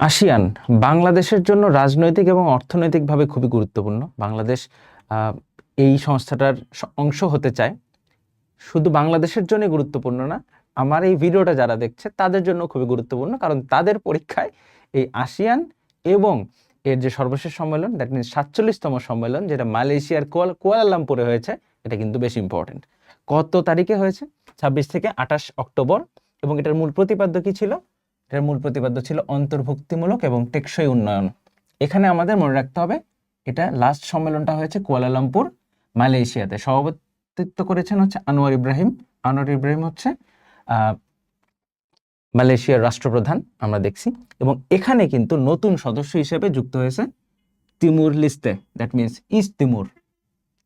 ASEAN, বাংলাদেশের জন্য রাজনৈতিক এবং অর্থনৈতিকভাবে খুবই গুরুত্বপূর্ণ। বাংলাদেশ এই সংস্থাটার অংশ হতে চায়। শুধু বাংলাদেশের জন্য গুরুত্বপূর্ণ না, আমার এই ভিডিওটা যারা দেখছে, তাদের জন্য খুবই গুরুত্বপূর্ণ, কারণ তাদের পরীক্ষায় এই আসিয়ান এবং এর যে সর্বশেষ সম্মেলন দ্যাট মিনস সাতচল্লিশতম সম্মেলন, যেটা মালয়েশিয়ার কুয়াল, কুয়ালালামপুরে হয়েছে, এটা কিন্তু বেশ ইম্পর্টেন্ট কত তারিখে হয়েছে? ছাব্বিশ থেকে আঠাশ অক্টোবর, এবং এটার মূল প্রতিপাদ্য কি ছিল? এটার মূল প্রতিপাদ্য ছিল অন্তর্ভুক্তিমূলক এবং টেকসই উন্নয়ন। এখানে আমাদের মনে রাখতে হবে, এটা লাস্ট সম্মেলনটা হয়েছে কুয়ালালামপুর মালয়েশিয়াতে। সভাপতিত্ব করেছেন হচ্ছে আনোয়ার ইব্রাহিম। আনোয়ার ইব্রাহিম হচ্ছে মালয়েশিয়ার রাষ্ট্রপ্রধান, আমরা দেখছি। এবং এখানে কিন্তু নতুন সদস্য হিসেবে যুক্ত হয়েছে Timor Leste. That means East Timor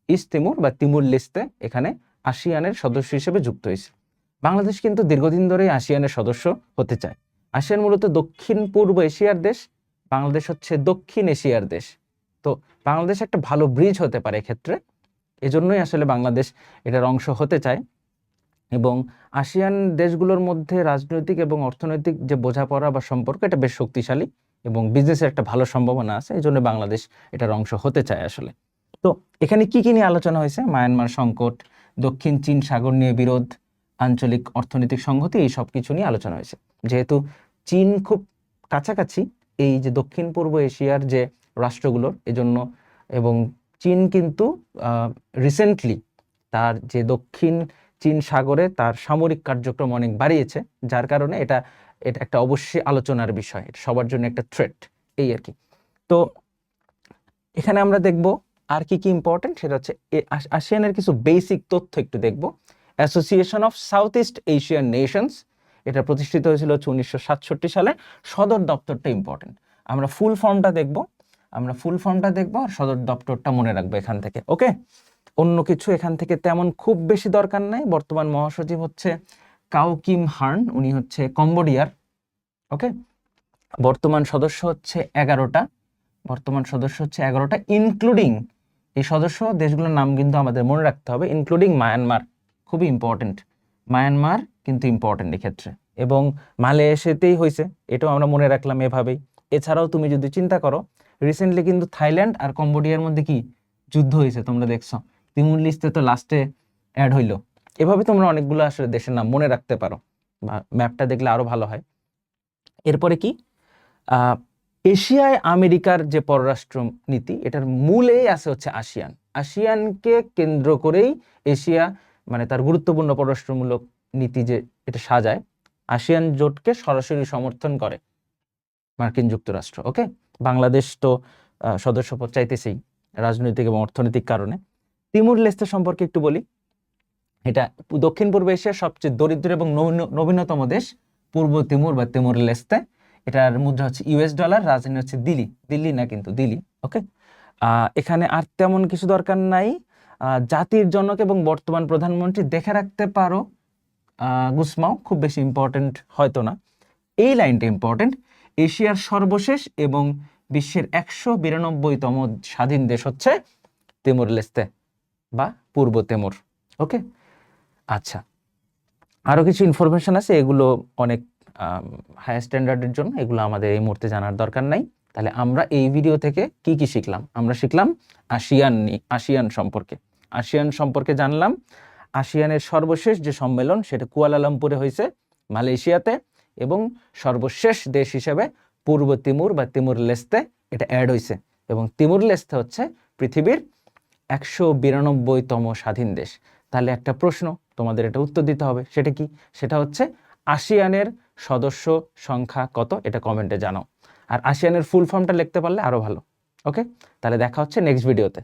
East Timor বা তিমুর লিস্তে এখানে আসিয়ানের সদস্য হিসেবে যুক্ত হয়েছে। বাংলাদেশ কিন্তু দীর্ঘদিন ধরেই আসিয়ানের সদস্য হতে চায়। আসিয়ান মূলত দক্ষিণ পূর্ব এশিয়ার দেশ, বাংলাদেশ হচ্ছে দক্ষিণ এশিয়ার দেশ। তো বাংলাদেশ একটা ভালো ব্রিজ হতে পারে এক্ষেত্রে। এজন্যই আসলে বাংলাদেশ এটার অংশ হতে চায়। এবং আসিয়ান দেশগুলোর মধ্যে রাজনৈতিক এবং অর্থনৈতিক যে বোঝাপড়া বা সম্পর্ক, এটা বেশ শক্তিশালী এবং বিজনেসের একটা ভালো সম্ভাবনা আছে। এই জন্য বাংলাদেশ এটার অংশ হতে চায় আসলে। তো এখানে কি কি নিয়ে আলোচনা হয়েছে? মায়ানমার সংকট, দক্ষিণ চীন সাগর নিয়ে বিরোধ, আঞ্চলিক অর্থনৈতিক সংহতি, এই সব কিছু নিয়ে আলোচনা হয়েছে। যেহেতু চীন খুব কাছাকাছি, এই যে দক্ষিণ পূর্ব এশিয়ার যে রাষ্ট্রগুলোর এজন্য এবং চীন কিন্তু রিসেন্টলি তার যে দক্ষিণ চীন সাগরে তার সামরিক কার্যক্রম অনেক বাড়িয়েছে, যার কারণে এটা এটা একটা অবশ্যই আলোচনার বিষয়, এটা সবার জন্য একটা থ্রেট এই আর কি। তো এখানে আমরা দেখব আর কি কি ইম্পর্টেন্ট সেটা হচ্ছে আসিয়ানের কিছু বেসিক তথ্য একটু দেখব। Association of South East Asian Nations এটা প্রতিষ্ঠিত হয়েছিল হচ্ছে উনিশশো সাতষট্টি সালে। সদর দপ্তরটা ইম্পর্টেন্ট আমরা ফুল ফর্মটা দেখব। আমরা ফুল ফর্মটা দেখব আর সদর দপ্তরটা মনে রাখব এখান থেকে ওকে অন্য কিছু এখান থেকে তেমন খুব বেশি দরকার নাই। বর্তমান মহাসচিব হচ্ছে কাউ কিম হার্ন, উনি হচ্ছে কম্বোডিয়ার ওকে বর্তমান সদস্য হচ্ছে এগারোটা। বর্তমান সদস্য হচ্ছে এগারোটা ইনক্লুডিং এই সদস্য, দেশগুলোর নাম কিন্তু আমাদের মনে রাখতে হবে ইনক্লুডিং মায়ানমার খুবই ইম্পর্টেন্ট মায়ানমার কিন্তু ইম্পর্টেন্ট এক্ষেত্রে। এবং মালয়েশিয়াতেই হয়েছে এটাও আমরা মনে রাখলাম এভাবেই। এছাড়াও তুমি যদি চিন্তা করো রিসেন্টলি কিন্তু থাইল্যান্ড আর কম্বোডিয়ার মধ্যে কি যুদ্ধ হয়েছে তোমরা দেখছ। তিমুর লিস্টে তো লাস্টে অ্যাড হইল। এভাবে তোমরা অনেকগুলো আসলে দেশের নাম মনে রাখতে পারো, বা ম্যাপটা দেখলে আরও ভালো হয়। এরপরে কি? এশিয়ায় আমেরিকার যে পররাষ্ট্র নীতি এটার মূলেই আছে হচ্ছে আসিয়ান। আসিয়ানকে কেন্দ্র করেই এশিয়া মানে তার গুরুত্বপূর্ণ পররাষ্ট্রমূলক নীতি যে এটা সাজায়, আসিয়ান জোটকে সরাসরি সমর্থন করে মার্কিন যুক্তরাষ্ট্র ওকে বাংলাদেশ তো সদস্যপদ চাইতেছেই রাজনৈতিক এবং অর্থনৈতিক কারণে। তিমুর লেস্তে সম্পর্কে একটু বলি। এটা দক্ষিণ পূর্ব এশিয়ার সবচেয়ে দরিদ্র এবং নবীন- নবীনতম দেশ, পূর্ব তিমুর বা তিমুর লেস্তে। এটার মুদ্রা হচ্ছে ইউএস ডলার, রাজধানী হচ্ছে দিল্লি। দিল্লি না কিন্তু দিল্লি ওকে এখানে আর তেমন কিছু দরকার নাই। জাতির জনক এবং বর্তমান প্রধানমন্ত্রী দেখে রাখতে পারো। গুসমাও খুব বেশি ইম্পর্টেন্ট হয়তো না। এই লাইনটা ইম্পর্টেন্ট এশিয়ার সর্বশেষ এবং বিশ্বের একশো বিরানব্বইতম স্বাধীন দেশ হচ্ছে তিমুর লেস্তে বা পূর্ব তিমুর, ওকে? আচ্ছা আরও কিছু ইনফরমেশন আছে, এগুলো অনেক হাই স্ট্যান্ডার্ডের জন্য, এগুলো আমাদের এই মুহূর্তে জানার দরকার নাই। তাহলে আমরা এই ভিডিও থেকে কি কি শিখলাম? আমরা শিখলাম আসিয়ান নি- আসিয়ান সম্পর্কে। আসিয়ান সম্পর্কে জানলাম। আসিয়ানের সর্বশেষ যে সম্মেলন, সেটা কুয়ালালামপুরে হয়েছে, মালয়েশিয়াতে, এবং সর্বশেষ দেশ হিসেবে পূর্ব তিমুর বা তিমুর লেস্তে এটা অ্যাড হয়েছে। এবং তিমুর লেস্তে হচ্ছে পৃথিবীর একশো বিরানব্বইতম স্বাধীন দেশ। তাহলে একটা প্রশ্ন, তোমাদের এটা উত্তর দিতে হবে, সেটা কি? সেটা হচ্ছে আসিয়ানের সদস্য সংখ্যা কত? এটা কমেন্টে জানাও। আর আসিয়ানের ফুল ফর্মটা লিখতে পারলে আরও ভালো ওকে তাহলে দেখা হচ্ছে নেক্সট ভিডিওতে